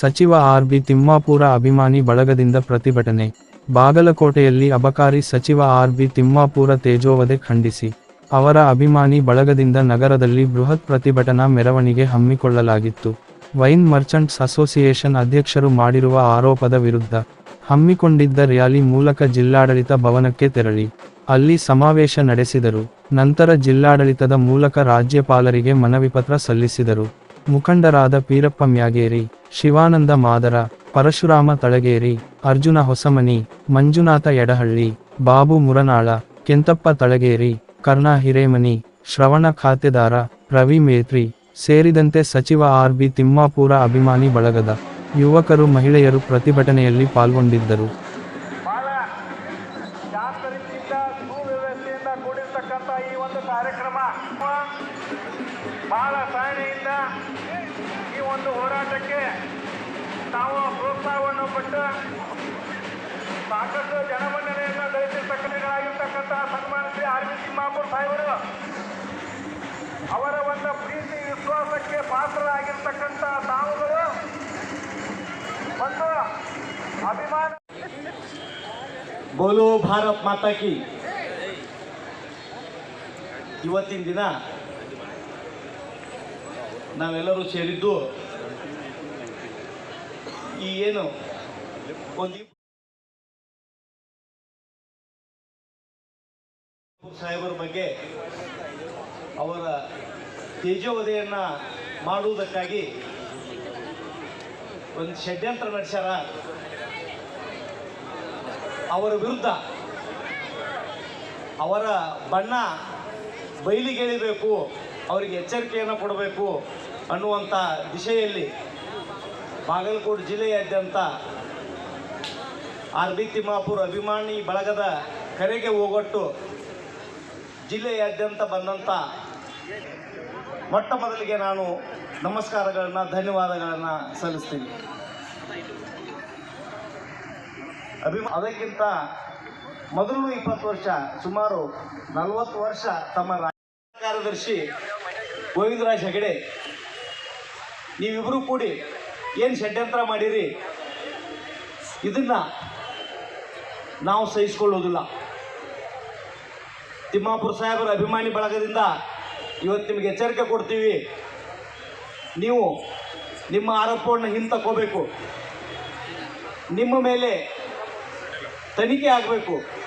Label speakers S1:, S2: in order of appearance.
S1: ಸಚಿವ R B Timmapur ಅಭಿಮಾನಿ ಬಳಗದಿಂದ ಪ್ರತಿಭಟನೆ. ಬಾಗಲಕೋಟೆಯಲ್ಲಿ ಅಬಕಾರಿ ಸಚಿವ ಆರ್ ಬಿ ತಿಮ್ಮಾಪುರ ತೇಜೋವಧೆ ಖಂಡಿಸಿ. ಅವರ ಅಭಿಮಾನಿ ಬಳಗದಿಂದ ನಗರದಲ್ಲಿ ಬೃಹತ್ ಪ್ರತಿಭಟನಾ ಮೆರವಣಿಗೆ ಹಮ್ಮಿಕೊಳ್ಳಲಾಗಿತ್ತು. ವೈನ್ ಮರ್ಚಂಟ್ಸ್ ಅಸೋಸಿಯೇಷನ್ ಅಧ್ಯಕ್ಷರು ಮಾಡಿರುವ ಆರೋಪದ ವಿರುದ್ಧ ಹಮ್ಮಿಕೊಂಡಿದ್ದ ರ್ಯಾಲಿ ಮೂಲಕ ಜಿಲ್ಲಾಡಳಿತ ಭವನಕ್ಕೆ ತೆರಳಿ. ಅಲ್ಲಿ ಸಮಾವೇಶ ನಡೆಸಿದರು. ನಂತರ ಜಿಲ್ಲಾಡಳಿತದ ಮೂಲಕ ರಾಜ್ಯಪಾಲರಿಗೆ ಮನವಿ ಪತ್ರ ಸಲ್ಲಿಸಿದರು. ಮುಖಂಡರಾದ ಪೀರಪ್ಪ ಮ್ಯಾಗೇರಿ ಶಿವಾನಂದ ಮಾದರ, ಪರಶುರಾಮ ತಳಗೇರಿ, ಅರ್ಜುನ ಹೊಸಮನಿ, ಮಂಜುನಾಥ ಯಡಹಳ್ಳಿ, ಬಾಬು ಮುರನಾಳ, ಕೆಂತಪ್ಪ ತಳಗೇರಿ, ಕರ್ಣ ಹಿರೇಮನಿ, ಶ್ರವಣ ಖಾತೆದಾರ, ರವಿ ಮೇತ್ರಿ, ಸೇರಿದಂತೆ ಸಚಿವ ಆರ್ ಬಿ ತಿಮ್ಮಾಪುರ ಅಭಿಮಾನಿ ಬಳಗದ ಯುವಕರು ಮಹಿಳೆಯರು ಪ್ರತಿಭಟನೆಯಲ್ಲಿ ಪಾಲ್ಗೊಂಡಿದ್ದರು.
S2: ಕಾರ್ಯಕ್ರಮ. ಬಹಳ ಸಹನೆಯಿಂದ ಈ ಒಂದು ಹೋರಾಟಕ್ಕೆ ನಾವು ಪ್ರೋತ್ಸಾಹವನ್ನು ಕೊಟ್ಟು ಸಾಕಷ್ಟು ಜನಮನ್ನಣೆಯನ್ನು ಗಳಿಸಿರ್ತಕ್ಕಂಥಾಗಿರ್ತಕ್ಕಂಥ ಸನ್ಮಾನ ಶ್ರೀ ಆರ್ ವಿ ತಿಮ್ಮಾಪುರ್ ಸಾಹೇಬರು ಅವರ ಒಂದು ಪ್ರೀತಿ, ವಿಶ್ವಾಸಕ್ಕೆ ಪಾತ್ರರಾಗಿರ್ತಕ್ಕಂಥ ತಾವುಗಳು ಒಂದು ಅಭಿಮಾನ
S3: ಬೋಲೋ ಭಾರತ್ ಮಾತಾ ಕಿ. ಇವತ್ತಿನ ದಿನ ನಾವೆಲ್ಲರೂ ಸೇರಿದ್ದು ಈ ಏನು ಒಂದು ಸಾಹೇಬರ ಬಗ್ಗೆ ಅವರ ತೇಜೋವಧೆಯನ್ನು ಮಾಡುವುದಕ್ಕಾಗಿ ಒಂದು ಷಡ್ಯಂತ್ರ ನಡೆಸ್ಯಾರ. ಅವರ ವಿರುದ್ಧ ಅವರ ಬಣ್ಣ ಬಯಲಿಗೆಳಿಬೇಕು ಅವರಿಗೆ ಎಚ್ಚರಿಕೆಯನ್ನು ಕೊಡಬೇಕು. ಅನ್ನುವಂಥ ದಿಶೆಯಲ್ಲಿ ಬಾಗಲಕೋಟೆ ಜಿಲ್ಲೆಯಾದ್ಯಂತ ಆರ್ ಬಿ ತಿಮ್ಮಾಪುರ ಅಭಿಮಾನಿ ಬಳಗದ ಕರೆಗೆ ಹೋಗೊಟ್ಟು ಜಿಲ್ಲೆಯಾದ್ಯಂತ ಬಂದಂಥ ಮೊಟ್ಟ ಮೊದಲಿಗೆ ನಾನು ನಮಸ್ಕಾರಗಳನ್ನು, ಧನ್ಯವಾದಗಳನ್ನು ಸಲ್ಲಿಸ್ತೀನಿ. ಅಭಿಮಾ, ಅದಕ್ಕಿಂತ ಮೊದಲು ಇಪ್ಪತ್ತು ವರ್ಷ, ಸುಮಾರು ನಲವತ್ತು ವರ್ಷ ತಮ್ಮ ರಾಜ್ಯ ಕಾರ್ಯದರ್ಶಿ ಗೋವಿಂದರಾಜ್ ಹೆಗಡೆ ನೀವಿಬ್ಬರು ಕೂಡಿ ಏನು ಷಡ್ಯಂತ್ರ ಮಾಡಿರಿ? ಇದನ್ನ ನಾವು ಸಹಿಸಿಕೊಳ್ಳೋದಿಲ್ಲ. ತಿಮ್ಮಾಪುರ ಸಾಹೇಬರ ಅಭಿಮಾನಿ ಬಳಗದಿಂದ ಇವತ್ತು ನಿಮಗೆ ಎಚ್ಚರಿಕೆ ಕೊಡ್ತೀವಿ. ನೀವು ನಿಮ್ಮ ಆರೋಪವನ್ನು ಹಿಂತಕೋಬೇಕು. ನಿಮ್ಮ ಮೇಲೆ ತನಿಖೆ ಆಗಬೇಕು.